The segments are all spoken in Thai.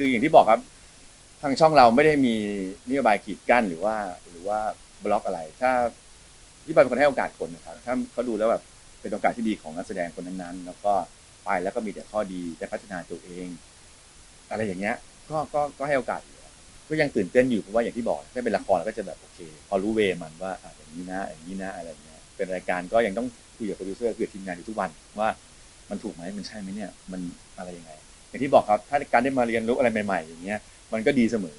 อื่นคืออย่างที่บอกครับ ทางช่องเราไม่ได้มีนโยบายกีดกั้นหรือว่า หรือว่าบล็อกอะไร ถ้าที่บอยเป็นคนให้โอกาสคนนะครับ ถ้าเขาดูแล้วแบบเป็นโอกาสที่ดีของนักแสดงคนนั้นๆ แล้วก็ไปแล้วก็มีแต่ข้อดีได้พัฒนาตัวเอง อะไรอย่างเงี้ย ก็ก็ก็ให้โอกาสอยู่ก็ยังตื่นเต้นอยู่เพราะว่าอย่างที่บอกถ้าเป็นละครเราก็จะแบบโอเค พอรู้เวมันว่าอะอย่างนี้นะอย่างนี้นะอะไรอย่างเงี้ยเป็นรายการก็ยังต้องคุยกับโปรดิวเซอร์คุยกับทีมงานอยู่ทุกวันว่ามันถูกไหมมันใช่ไหมเนี่ย มันอะไรยังไง อย่างที่บอกครับถ้าการได้มาเรียนรู้อะไรใหม่ๆอย่างเงี้ยมันก็ดีเสมอ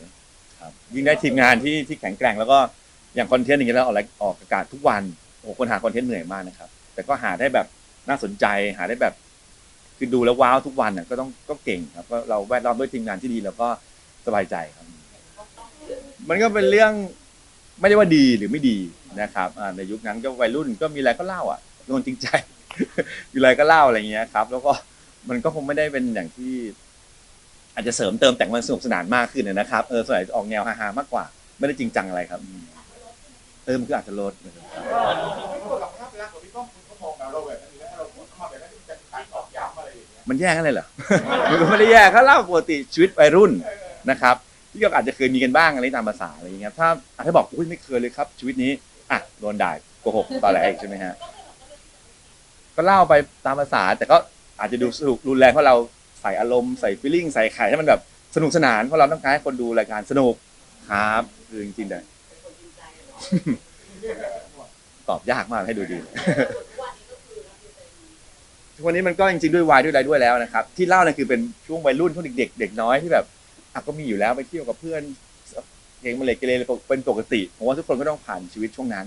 ครับยิ่งได้ทีมงานที่ที่แข็งแกร่งแล้วก็อย่างคอนเทนต์อย่างเงี้ยเราออกออกอากาศทุกวันโอ้คนหาคอนเทนต์เหนื่อยมากนะครับ แต่ก็หาได้แบบน่าสนใจหาได้แบบ คือดูแล้วว้าวทุกวันน่ะก็ต้องก็เก่งครับก็เราแวดล้อมด้วยทีมงานที่ดีแล้วก็สบายใจครับ มันก็เป็นเรื่องไม่ได้ว่าดีหรือไม่ดีนะครับในยุคนั้นก็วัยรุ่นก็มีอะไรก็เล่าอะโดนจริงใจมีอะไรก็เล่าอะไรเงี้ยครับ แล้วก็ มันก็คงไม่ได้เป็นอย่างที่ อาจจะเสริมเติมแต่งมันสนุกสนานมากขึ้นนะครับเออส่วนใหญ่จะออกแนวฮาๆมากกว่า ไม่ได้จริงจังอะไรครับอืมเออมันคืออาจจะลดนะครับไม่ควรหลักภาพลักษณ์ของพี่ก้องคุณเขามองเราแบบนี้แล้วเราพูดเข้ามาแบบนั้นจะการตอกย้ำอะไรอย่างเงี้ยมันแย่กันเลยเหรอ มันก็ไม่ได้แย่เขาเล่าปกติชีวิตวัยรุ่นนะครับ ที่ก็อาจจะเคยมีกันบ้างอะไรตามภาษาอะไรอย่างเงี้ยถ้าอาจจะบอกอุ้ยไม่เคยเลยครับ ชีวิตนี้อะโดนด่าโกหกตอนแรกใช่ไหมฮะ ก็เล่าไปตามภาษาแต่ก็ อาจจะดูสนุกรุนแรงเพราะเราใส่อารมณ์ใส่ฟีลลิ่งใส่ไข่ให้มันแบบสนุกสนานเพราะเราต้องการให้คนดูรายการสนุกครับคือจริงๆแต่ตอบยากมากให้ดูดี ทุกวันนี้มันก็จริงๆด้วยวัยด้วยอะไรด้วยแล้วนะครับ ที่เล่าเนี่ยคือเป็นช่วงวัยรุ่นช่วงเด็กๆเด็กน้อยที่แบบอะก็มีอยู่แล้วไปเที่ยวกับเพื่อนเกงมาเลยเกเรเป็นปกติผมว่าทุกคนก็ต้องผ่านชีวิตช่วงนั้น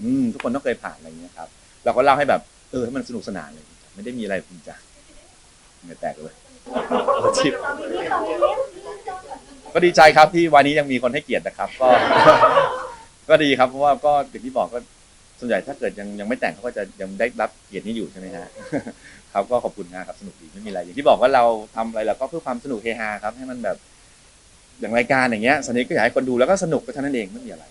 อืมทุกคนต้องเคยผ่านอะไรอย่างเงี้ยครับ เราก็เล่าให้แบบเออให้มันสนุกสนานเลย ไม่ได้มีอะไรจริงจัง เหงื่อแตกเลยชิบก็ดีใจครับที่วันนี้ยังมีคนให้เกียรตินะครับ ก็ ก็ดีครับเพราะว่าก็อย่างที่บอกก็ส่วนใหญ่ถ้าเกิดยังยังไม่แต่งเขาก็จะยังได้รับเกียรตินี้อยู่ใช่ไหมฮะครับก็ขอบคุณนะครับสนุกดีไม่มีอะไรอย่างที่บอกว่าเราทำอะไรเราก็เพื่อความสนุกเฮฮาครับให้มันแบบอย่างรายการอย่างเงี้ยสนิทก็อยากให้คนดูแล้วก็สนุกก็เท่านั้นเองไม่มีอะไร